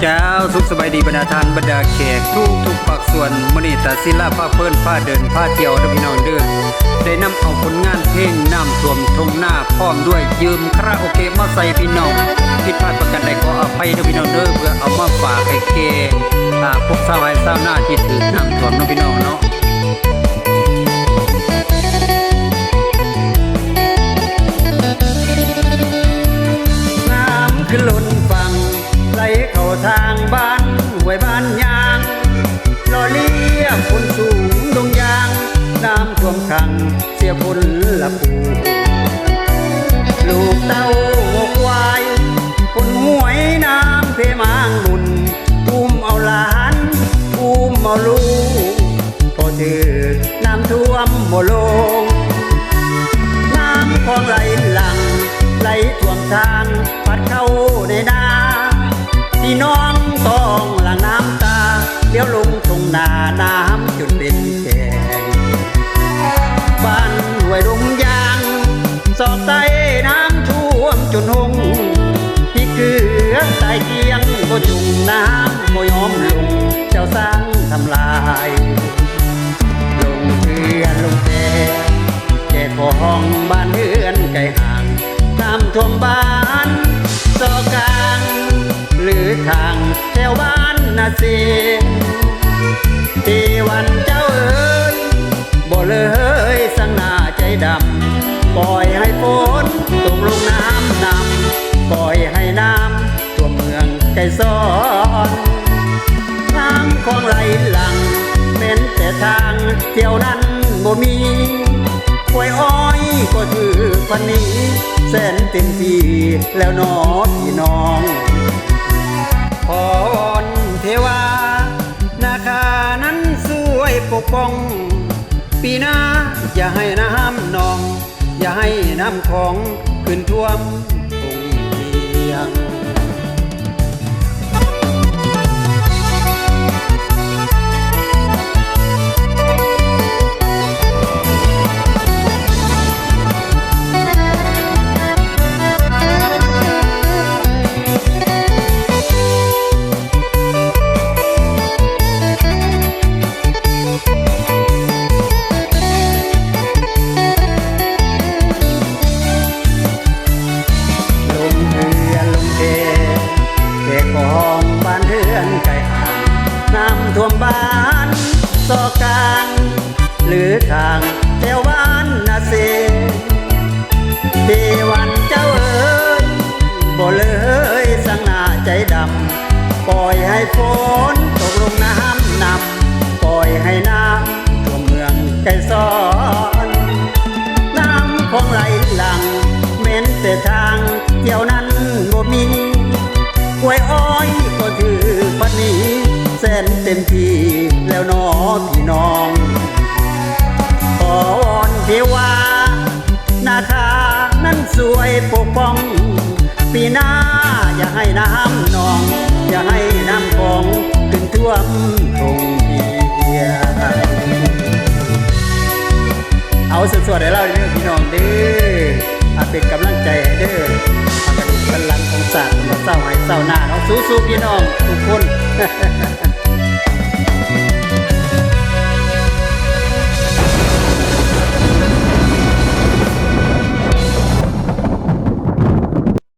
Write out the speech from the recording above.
เจ้าสุขสบายดีบรรดาทานบรรดาแขกทุกทุกภาคส่วนมณีตาศิลาผ้าเพิ่นผ้าเดินผ้าเที่ยวเด้อพี่น้องเด้อได้นำเอาผลงานเพลงน้ำท่วมทงหน้าพร้อมด้วยยืมคาราโอเกะมาใส่พี่น้องผิดพลาดประการใดขออภัยเด้อพี่น้องเด้อเพื่อเอามาฝากให้แก่อ่าพวกสาวไอ้สาวหน้าที่ถือน้ำท่วมนะพี่น้องเนาะ เข้าทางบ้านห้วยบ้านยางลอเลียฝนสูงดงยาง น้ำท่วมขังเสียพลละปูลูกเต้าหกวายคนหวยน้ำเพมางบุญอุ้มเอาหลานอุ้มเอาลูกพอถือน้ำท่วมโมลงน้ำคลองไหลหลังไหลท่วมทาง อใต้เกียงก็จุงน้ำบ่ยอมลงเจ้าสร้างทำลายลงเรือนลงแพแก่ของบ้านเฮือนไกลห่างน้ำท่วมบ้านซอกลางหรือทางแถวบ้านนาเซที่วันเจ้าเอ๋ยบ่เลยสังนาใจดำปล่อย ไกลซ้อนน้ำของไหลหลังเม้นแต่ทางเที่ยวนั้นบ่มีป่วยอ้อยก็ถือพันนี้แสนเต็มที่แล้วนอพี่น้องพรเทวา นาคานั้นสวยปกป้อง ปีหน้าอย่าให้น้ำนอง อย่าให้น้ำของขึ้นท่วมคงเพียง รือทางแถวบ้านนาเซที่วันเจ้าเอ๋ยบ่เลยสังหน้าใจดำ ปล่อยให้ฝนตกลงน้ำนำปล่อยให้น้ำท่วมเมืองไกลซ้อน น้ำของไหลหลังเหม้นแต่ทางเที่ยวนั้น เทวานาคานั้นสวยปกป้อง ปีหน้าอย่าให้น้ำนอง อย่าให้น้ำของขึ้นท่วมทงเพียเอาสดๆให้เราเด้อพี่น้องเด้ออาเป็นกำลังใจให้เด้ออากระดูกสันหลังของศาสตร์ของเศร้าหายเศร้าหน้าเนาสู้ๆพี่น้องทุกคน